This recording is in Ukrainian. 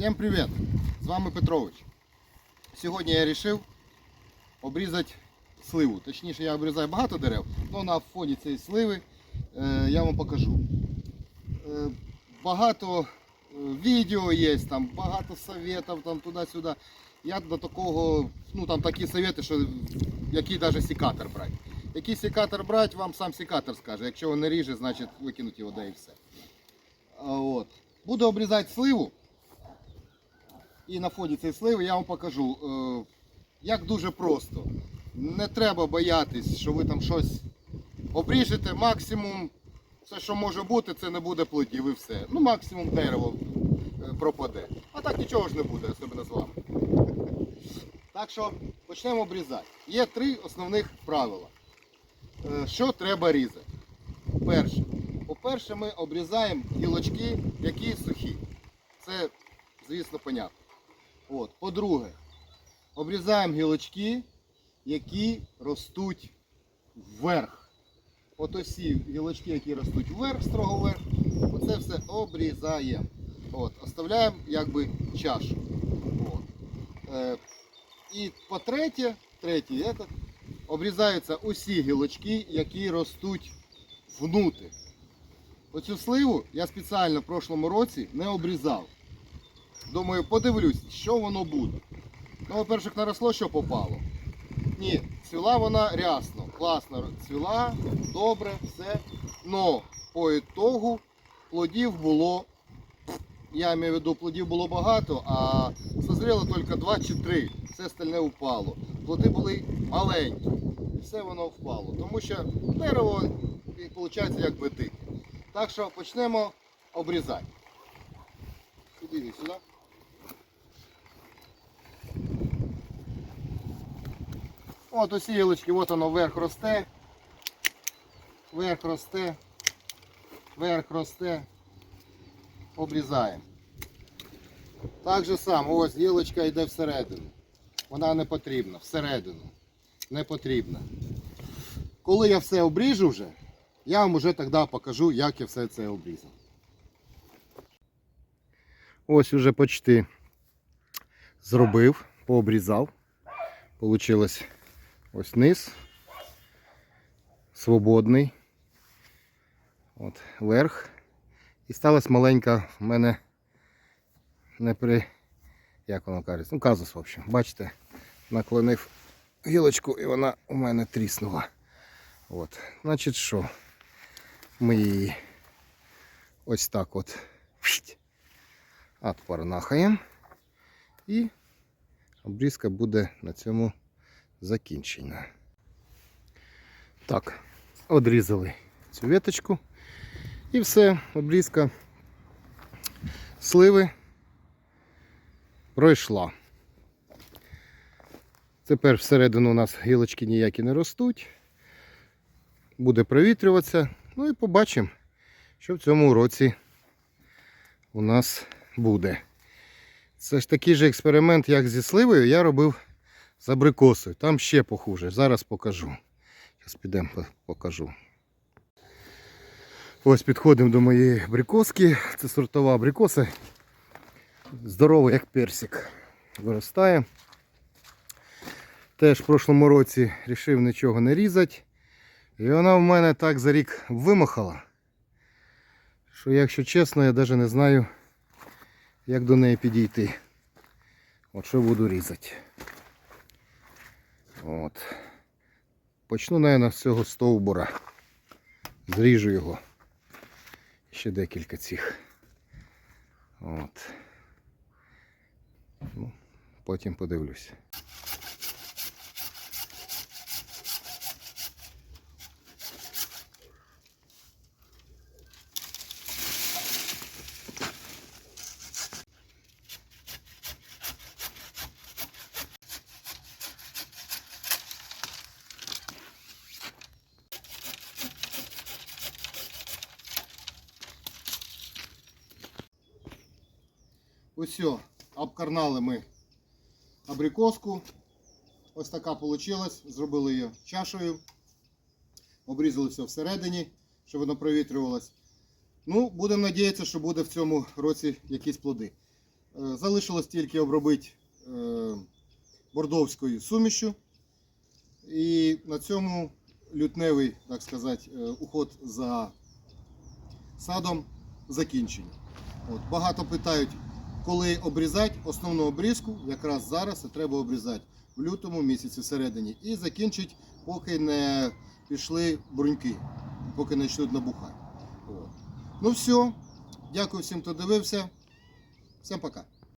Всім привіт! З вами Петрович. Сьогодні я вирішив обрізати сливу. Точніше, я обрізаю багато дерев, але на фоні цієї сливи е, я вам покажу. Е, багато е, відео є, там, багато советів там, туди-сюди. Я до такого, ну там такі совети, що який навіть секатор брати. Який секатор брати, вам сам секатор скаже. Якщо він не ріже, значить викинуть його да і все. От. Буду обрізати сливу. І на фоні цієї сливи я вам покажу, е, як дуже просто. Не треба боятись, що ви там щось обріжете. Максимум, все, що може бути, це не буде плодів і все. Ну, максимум дерево е, пропаде. А так нічого ж не буде, особливо з вами. Так що почнемо обрізати. Є три основних правила. Е, Що треба різати? Перше. По-перше, ми обрізаємо гілочки, які сухі. Це, звісно, понятно. От. По-друге, обрізаємо гілочки, які ростуть вверх. От усі гілочки, які ростуть вверх, строго вверх, оце все обрізаємо. От. Оставляємо якби чашу. От. Е, і по-третє, третє, этот, обрізаються усі гілочки, які ростуть внутрі. Оцю сливу я спеціально в прошлому році не обрізав. Думаю, подивлюсь, що воно буде. Ну, по-перше, наросло, що попало. Ні, цвіла вона рясно, класно цвіла, добре, все. Но по ітогу плодів було, я маю в виду, плодів було багато, а созріло тільки 2 чи 3. Все остальне впало. Плоди були маленькі. І все воно впало. Тому що дерево, виходить, як би дике. Так що почнемо обрізати. Іди сюди. От усі гілочки, от воно вверх росте. Вверх росте. Вверх росте. Обрізаємо. Так же само, ось гілочка йде всередину. Вона не потрібна. Всередину. Не потрібна. Коли я все обріжу вже, я вам вже тоді покажу, як я все це обрізав. Ось уже почти зробив, пообрізав. Получилось ось низ. Свободний. От, верх. І сталася маленька в мене не при. Як воно кажеться? Ну, казус, в общем. Бачите, наклонив гілочку і вона у мене тріснула. От. Значить що? Ми її ось так от отпарнахаємо. І обрізка буде на цьому закінчена. Так, одрізали цю веточку. І все, обрізка сливи пройшла. Тепер всередину у нас гілочки ніякі не ростуть. Буде провітрюватися. Ну і побачимо, що в цьому році у нас буде. Це ж такий же експеримент, як зі сливою, я робив з абрикосою. Там ще похуже. Зараз покажу. Зараз підемо покажу. Ось підходимо до моєї абрикоски. Це сортова абрикоса. Здорова, як персик. Виростає. Теж в прошлому році вирішив нічого не різати. І вона в мене так за рік вимахала, що, якщо чесно, я навіть не знаю, як до неї підійти. От що буду різати. От. Почну, мабуть, з цього стовбура. Зріжу його. Ще декілька цих. От. Ну, потім подивлюсь. Ось, обкарнали ми абрикоску. Ось така вийшла. Зробили її чашею. Обрізали все всередині, щоб воно провітрювалось. Ну, будемо сподіватися, що буде в цьому році якісь плоди. Е, Залишилось тільки обробити е, бордовською сумішю. І на цьому лютневий, так сказати, е, уход за садом закінчений. От, багато питають, коли обрізати основну обрізку, якраз зараз це треба обрізати в лютому місяці всередині. І закінчити, поки не пішли бруньки, поки не йшли набухати. Ну все, дякую всім, хто дивився. Всім пока.